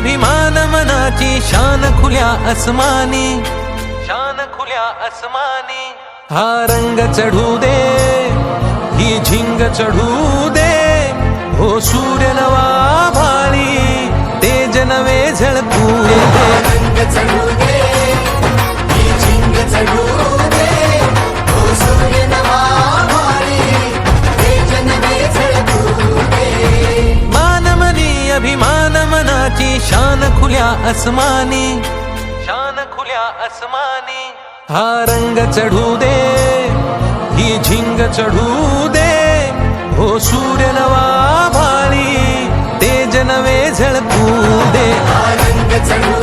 अभिमान मनाची शान खुल्या अस्मानी शान खुल्या अस्मानी हा रंग चढू दे ही झिंग चढू दे. हो सूर्य नवा भाळी तेज नवे झळकू दे. रंग चढू मनाची शान खुल्या अस्मानी शान खुल्या अस्मानी हा रंग चढू दे ही झिंग चढू दे. हो सूर्य नवा भाळी तेज नवे झळकू दे. हा रंग चढू